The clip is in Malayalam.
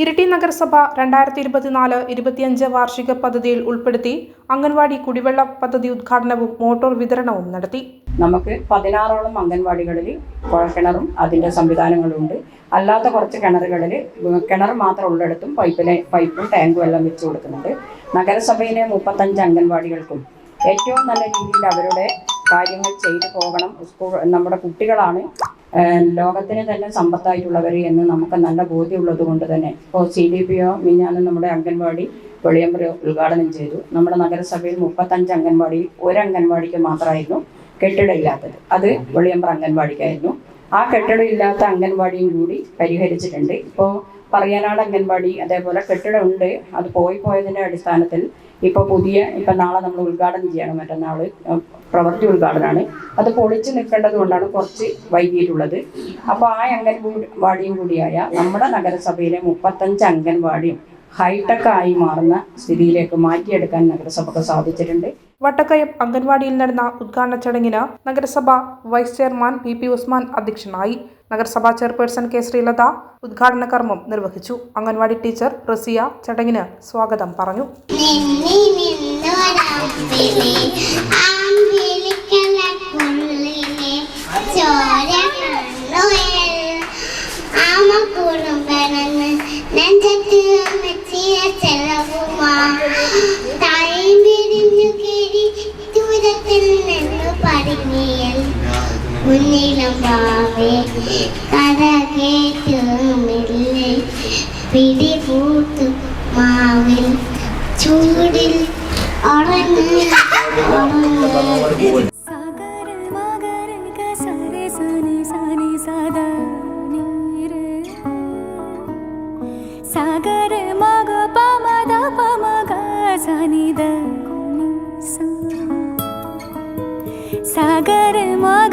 ഇരിട്ടി നഗരസഭ രണ്ടായിരത്തി ഇരുപത്തിനാല് ഇരുപത്തിയഞ്ച് വാർഷിക പദ്ധതിയിൽ ഉൾപ്പെടുത്തി അംഗൻവാടി കുടിവെള്ള പദ്ധതി ഉദ്ഘാടനവും മോട്ടോർ വിതരണവും നടത്തി. നമുക്ക് പതിനാറോളം അംഗൻവാടികളിൽ കുഴൽക്കിണറും അതിന്റെ സംവിധാനങ്ങളുണ്ട്. അല്ലാത്ത കുറച്ച് കിണറുകളിൽ കിണർ മാത്രം ഉള്ളിടത്തും പൈപ്പിലെ പൈപ്പും ടാങ്കും എല്ലാം വെച്ച് കൊടുക്കുന്നുണ്ട്. നഗരസഭയിലെ മുപ്പത്തഞ്ച് അംഗൻവാടികൾക്കും ഏറ്റവും നല്ല രീതിയിൽ അവരുടെ കാര്യങ്ങൾ ചെയ്തു പോകണം. സ്കൂൾ നമ്മുടെ കുട്ടികളാണ് ലോകത്തിന് തന്നെ സമ്പത്തായിട്ടുള്ളവർ എന്ന് നമുക്ക് നല്ല ബോധ്യമുള്ളത് കൊണ്ട് തന്നെ. ഇപ്പോൾ സി ഡി പി ഒ മിഞ്ഞാന്ന് നമ്മുടെ അംഗൻവാടി വെളിയമ്പുര ഉദ്ഘാടനം ചെയ്തു. നമ്മുടെ നഗരസഭയിൽ മുപ്പത്തഞ്ച് അംഗൻവാടിയിൽ ഒരു അംഗൻവാടിക്ക് മാത്രമായിരുന്നു കെട്ടിടം ഇല്ലാത്തത് അത്. വെളിയമ്പറ അംഗൻവാടിക്കായിരുന്നു. ആ കെട്ടിടം ഇല്ലാത്ത അംഗൻവാടിയും കൂടി പരിഹരിച്ചിട്ടുണ്ട്. ഇപ്പോൾ പറയാനാട് അംഗൻവാടി അതേപോലെ കെട്ടിടം ഉണ്ട് അത് പോയി പോയതിന്റെ അടിസ്ഥാനത്തിൽ ഇപ്പോൾ പുതിയ ഇപ്പം നാളെ നമ്മൾ ഉദ്ഘാടനം ചെയ്യണം. മറ്റന്നാൾ പ്രവൃത്തി ഉദ്ഘാടനമാണ് അത് പൊളിച്ച് നിൽക്കേണ്ടത് കൊണ്ടാണ് കുറച്ച് വൈകിയിട്ടുള്ളത്. അപ്പോൾ ആ അംഗൻവാടിയും കൂടിയായ നമ്മുടെ നഗരസഭയിലെ മുപ്പത്തഞ്ച് അംഗൻവാടിയും ഹൈടെക് ആയി മാറുന്ന സ്ഥിതിയിലേക്ക് മാറ്റിയെടുക്കാൻ നഗരസഭക്ക് സാധിച്ചിട്ടുണ്ട്. വട്ടക്കയം അംഗൻവാടിയിൽ നടന്ന ഉദ്ഘാടന ചടങ്ങിന് നഗരസഭ vice chairman P P Usman അധ്യക്ഷനായി. നഗരസഭാ ചെയർപേഴ്സൺ കെ ശ്രീലത ഉദ്ഘാടന കർമ്മം നിർവഹിച്ചു. അംഗൻവാടി ടീച്ചർ റസിയ ചടങ്ങിന് സ്വാഗതം പറഞ്ഞു. புன்னிலம்பாவே கதகே திருமில்லை பிடி பூத்து மாவில் சூடில் அடங்கு. அடங்கு ಸಾಗರ ಮಗ ಪಮದ ಪಮಗ ಸನಿದ ಸಾಗರ ಮಗ